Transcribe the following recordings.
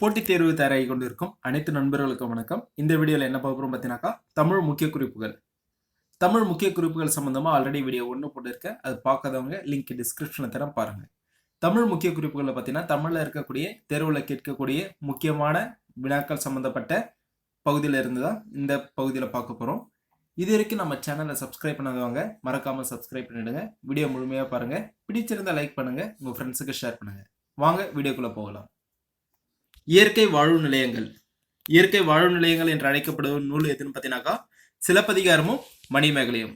போட்டித் தேர்வு தயாராகி கொண்டிருக்கும் அனைத்து நண்பர்களுக்கும் வணக்கம். இந்த வீடியோவில் என்ன பார்க்க போகிறோம் பார்த்தீங்கன்னாக்கா தமிழ் முக்கிய குறிப்புகள். தமிழ் முக்கிய குறிப்புகள் சம்மந்தமாக ஆல்ரெடி வீடியோ ஒன்று போட்டிருக்கேன். அது பார்க்காதவங்க லிங்க் டிஸ்கிரிப்ஷனில் தரம் பாருங்கள் தமிழ் முக்கிய குறிப்புகளில் பார்த்தீங்கன்னா தமிழில் இருக்கக்கூடிய தேர்வில் கேட்கக்கூடிய முக்கியமான வினாக்கள் சம்மந்தப்பட்ட பகுதியில் இருந்து தான் இந்த பகுதியில் பார்க்க போகிறோம் இது வரைக்கும் நம்ம சேனலை சப்ஸ்கிரைப் பண்ணாதவங்க மறக்காமல் சப்ஸ்கிரைப் பண்ணிவிடுங்க வீடியோ முழுமையாக பாருங்கள் பிடிச்சிருந்தால் லைக் பண்ணுங்கள் உங்கள் ஃப்ரெண்ட்ஸுக்கு ஷேர் பண்ணுங்கள் வாங்க வீடியோக்குள்ளே போகலாம். இயற்கை வாழ்வு நிலையங்கள். இயற்கை வாழ்வு நிலையங்கள் என்று அழைக்கப்படும் நூல் எதுன்னு பார்த்தீங்கன்னாக்கா சிலப்பதிகாரமும் மணிமேகலையும்.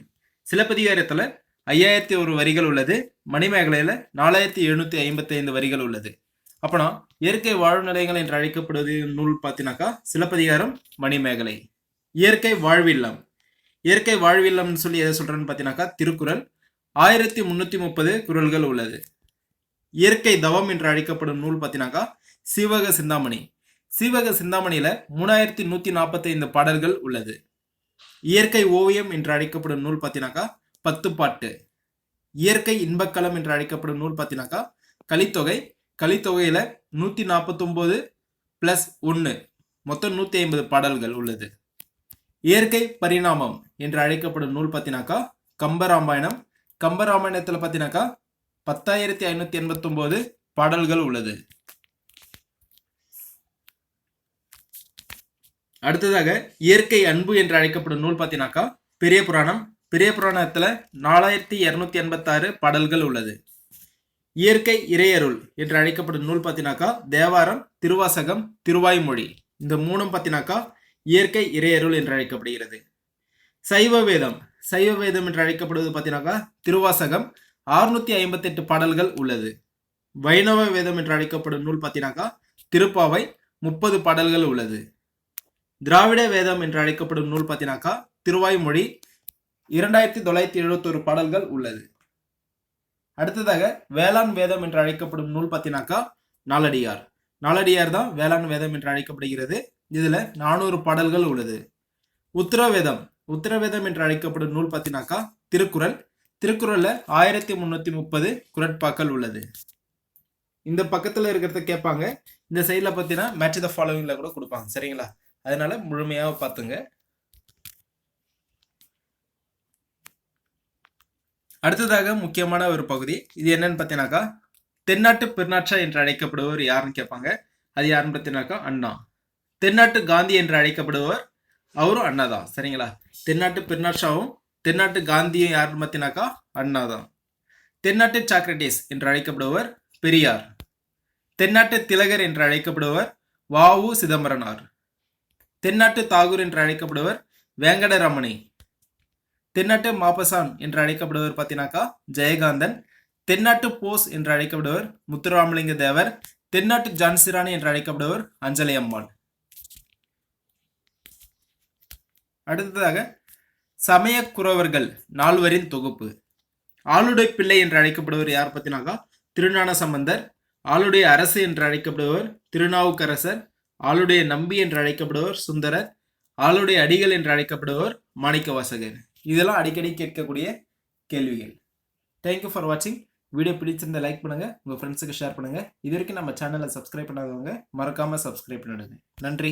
சிலப்பதிகாரத்தில் ஐயாயிரத்தி ஒரு வரிகள் உள்ளது. மணிமேகலையில் நாலாயிரத்தி எழுநூற்றி ஐம்பத்தி ஐந்து வரிகள் உள்ளது. அப்போனா இயற்கை வாழ்வு நிலையங்கள் என்று அழைக்கப்படுவது நூல் பார்த்தீங்கன்னாக்கா சிலப்பதிகாரம் மணிமேகலை. இயற்கை வாழ்வில்லம். இயற்கை வாழ்வில்லம்னு சொல்லி எதை சொல்கிறேன்னு பார்த்தீங்கன்னாக்கா திருக்குறள். ஆயிரத்தி முந்நூற்றி முப்பது குறள்கள் உள்ளது. இயற்கை தவம் என்று அழைக்கப்படும் நூல் பார்த்தீங்கன்னாக்கா சிவக சிந்தாமணி. சிவக சிந்தாமணியில மூணாயிரத்தி நூத்தி நாற்பத்தி ஐந்து பாடல்கள் உள்ளது. இயற்கை ஓவியம் என்று அழைக்கப்படும் நூல் பார்த்தீங்கன்னாக்கா பத்து பாட்டு. இயற்கை இன்பக்களம் என்று அழைக்கப்படும் நூல் பார்த்தீங்கன்னாக்கா கலித்தொகை. கலித்தொகையில நூத்தி நாற்பத்தொன்பது பிளஸ் ஒன்று மொத்தம் நூத்தி ஐம்பது பாடல்கள் உள்ளது. இயற்கை பரிணாமம் என்று அழைக்கப்படும் நூல் பார்த்தீங்கன்னாக்கா கம்பராமாயணம். கம்பராமாயணத்தில் பார்த்தீங்கன்னாக்கா பத்தாயிரத்தி ஐநூத்தி எண்பத்தொம்போது பாடல்கள் உள்ளது. அடுத்ததாக இயற்கை அன்பு என்று அழைக்கப்படும் நூல் பார்த்தீங்கன்னாக்கா பெரிய புராணம். பெரிய புராணத்தில் நாலாயிரத்தி இரநூத்தி எண்பத்தாறு பாடல்கள் உள்ளது. இயற்கை இறையருள் என்று அழைக்கப்படும் நூல் பார்த்தீங்கன்னாக்கா தேவாரம் திருவாசகம் திருவாய்மொழி. இந்த மூணும் பார்த்தீங்கன்னாக்கா இயற்கை இறையருள் என்று அழைக்கப்படுகிறது. சைவ வேதம். சைவ வேதம் என்று அழைக்கப்படுவது பார்த்தீங்கன்னாக்கா திருவாசகம். அறுநூத்தி ஐம்பத்தெட்டு பாடல்கள் உள்ளது. வைணவ வேதம் என்று அழைக்கப்படும் நூல் பார்த்தீங்கன்னாக்கா திருப்பாவை. முப்பது பாடல்கள் உள்ளது. திராவிட வேதம் என்று அழைக்கப்படும் நூல் பார்த்தீங்கன்னாக்கா திருவாய்மொழி இரண்டாயிரத்தி தொள்ளாயிரத்தி எழுபத்தொரு பாடல்கள் உள்ளது. அடுத்ததாக வேளாண் வேதம் என்று அழைக்கப்படும் நூல் பார்த்தீங்கன்னாக்கா நாலடியார் நாலடியார் தான் வேளாண் வேதம் என்று அழைக்கப்படுகிறது. இதில் நானூறு பாடல்கள் உள்ளது. உத்தரவேதம். உத்தரவேதம் என்று அழைக்கப்படும் நூல் பார்த்தீங்கன்னாக்கா திருக்குறள். திருக்குறளில் ஆயிரத்தி முந்நூற்றி முப்பது குரட்பாக்கள் உள்ளது. இந்த பக்கத்தில் இருக்கிறத கேட்பாங்க இந்த சைடில் பார்த்தீங்கன்னா மேட்ச் த ஃபாலோவிங்கில் கூட கொடுப்பாங்க. சரிங்களா? அதனால முழுமையாக பார்த்துங்க அடுத்ததாக முக்கியமான ஒரு பகுதி இது என்னன்னு பார்த்தீங்கன்னாக்கா தென்னாட்டு பெருநாட்சா என்று அழைக்கப்படுபவர் யாருன்னு கேட்பாங்க. அது யாருன்னு பார்த்தீங்கன்னாக்கா அண்ணா. தென்னாட்டு காந்தி என்று அழைக்கப்படுபவர் அவரும் அண்ணா தான் சரிங்களா? தென்னாட்டு பெருநாட்சாவும் தென்னாட்டு காந்தியும் யாருன்னு பார்த்தீங்கன்னாக்கா அண்ணா தான் தென்னாட்டு சாக்ரட்டிஸ் என்று அழைக்கப்படுபவர் பெரியார். தென்னாட்டு திலகர் என்று அழைக்கப்படுபவர் வாவு சிதம்பரனார். தென்னாட்டு தாகூர் என்று அழைக்கப்படுவர் வேங்கடரமணி தென்னாட்டு மாபசான் என்று அழைக்கப்படுவர் பார்த்தீங்கன்னாக்கா ஜெயகாந்தன். தென்னாட்டு போஸ் என்று அழைக்கப்படுவர் முத்துராமலிங்க தேவர். தென்னாட்டு ஜான்சிராணி என்று அழைக்கப்படுவர் அஞ்சலி அம்மாள் அடுத்ததாக சமய குறவர்கள் நால்வரின் தொகுப்பு. ஆளுடை பிள்ளை என்று அழைக்கப்படுவர் யார் பார்த்தீங்கன்னாக்கா திருஞான சம்பந்தர் ஆளுடைய அரசு என்று அழைக்கப்படுவர் திருநாவுக்கரசர். ஆளுடைய நம்பி என்று அழைக்கப்படுவர் சுந்தரர் ஆளுடைய அடிகள் என்று அழைக்கப்படுவர் மாணிக்க வாசகர் இதெல்லாம் அடிக்கடி கேட்கக்கூடிய கேள்விகள். தேங்க்யூ ஃபார் வாட்சிங் வீடியோ பிடிச்சிருந்த லைக் பண்ணுங்கள் உங்கள் ஃப்ரெண்ட்ஸுக்கு ஷேர் பண்ணுங்கள் இது வரைக்கும் நம்ம சேனலை சப்ஸ்கிரைப் பண்ணாதவங்க மறக்காமல் சப்ஸ்கிரைப் பண்ணிடுங்க. நன்றி.